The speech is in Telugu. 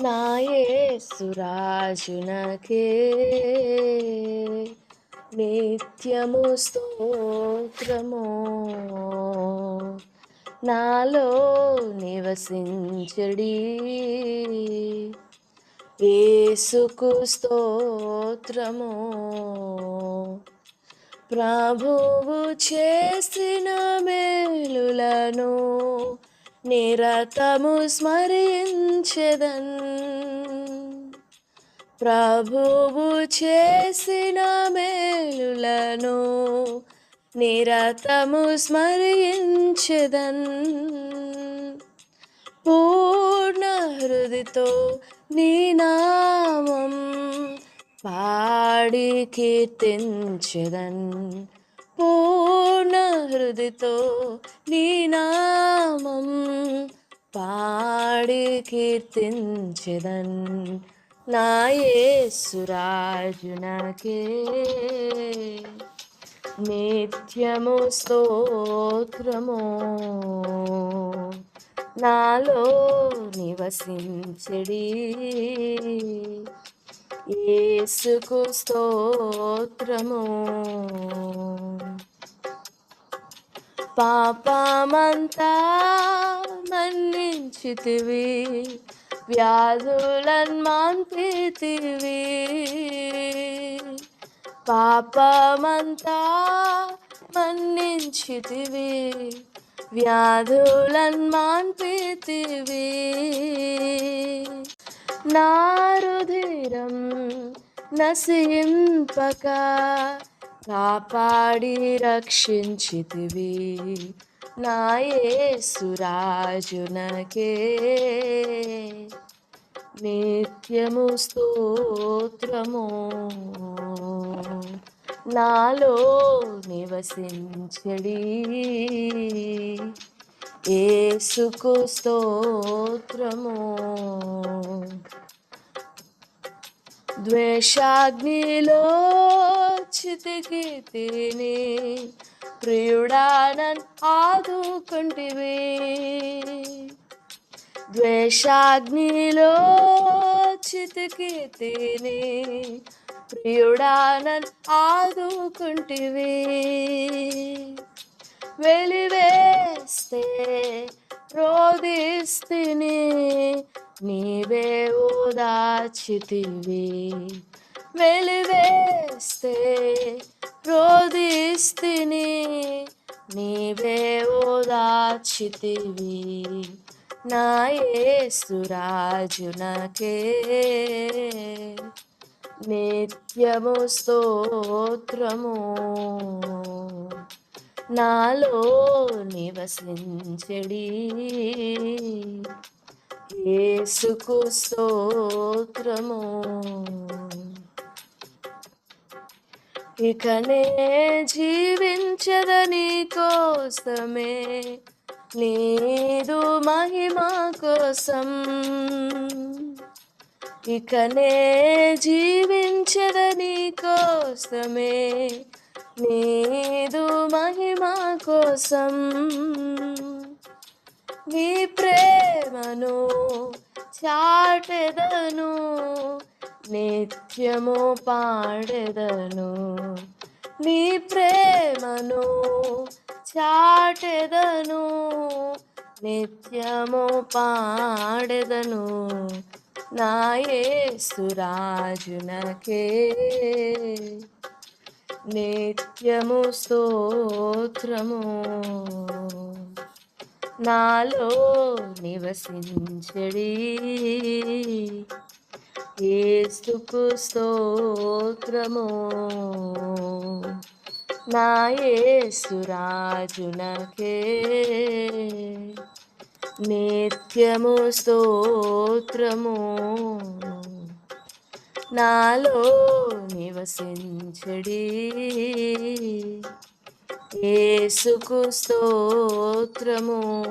నాయసురాజునకే నిత్యము స్తోత్రము. నాలో నివసించడి. ఏసుకు స్తోత్రము. ప్రభువు చేసిన నిరతము స్మరించదన్. ప్రభువు చేసిన మేలులను నిరతము స్మరించదన్. పూర్ణ హృదితో నీ నామం పాడి కీర్తించదన్. పూర్ణ హృదితో నీ నామం పాడి కీర్తించదన్. నాయసురాజునకే నిత్యము స్తోత్రము. నాలో నివసించడి. యేసుకు స్తోత్రము. పాపమంతా మన్నించితివి వ్యాధులన్ మాన్పితివి. పాపమంతా మన్నించితివి వ్యాధులన్ మాన్పితివి. నారుధిరం నసింపక కాపాడి రక్షించితివి. నాయే సురాజునకే నిత్యము స్తోత్రము. నాలో నివసించడి. ఏసుకు స్తోత్రము. ద్వేషాగ్నిలో చితికి తిని ప్రియుడానన్ ఆదుకుంటివి ద్వేషాగ్నిలో చితికి తిని ప్రియుడానన్ ఆదుకుంటివి వెలివే రోదిస్తిని నీవే ఓదార్చితివి. వెలివేస్తే రోధిస్తిని నీవే ఓదార్చితివి. నా యేసురాజునకే నిత్యము స్తోత్రము. నాలో నివసించడి. ఏసుకు స్తోత్రము. ఇకనే జీవించదని కోసమే నీదు మహిమ కోసం. ఇకనే జీవించదని కోసమే నీదు మహిమ కోసం నీ ప్రేమను చాటెదను నిత్యము పాడెదను. నీ ప్రేమను చాటెదను నిత్యము పాడెదను. నాయే సురాజునకే నిత్యము స్తోత్రము. నాలో నివసించడి. ఏస్తుకు స్తోత్రము. నా యేసురాజునకే నిత్యము స్తోత్రము. నాలో నివసించడి. ఏసుకు స్తోత్రము.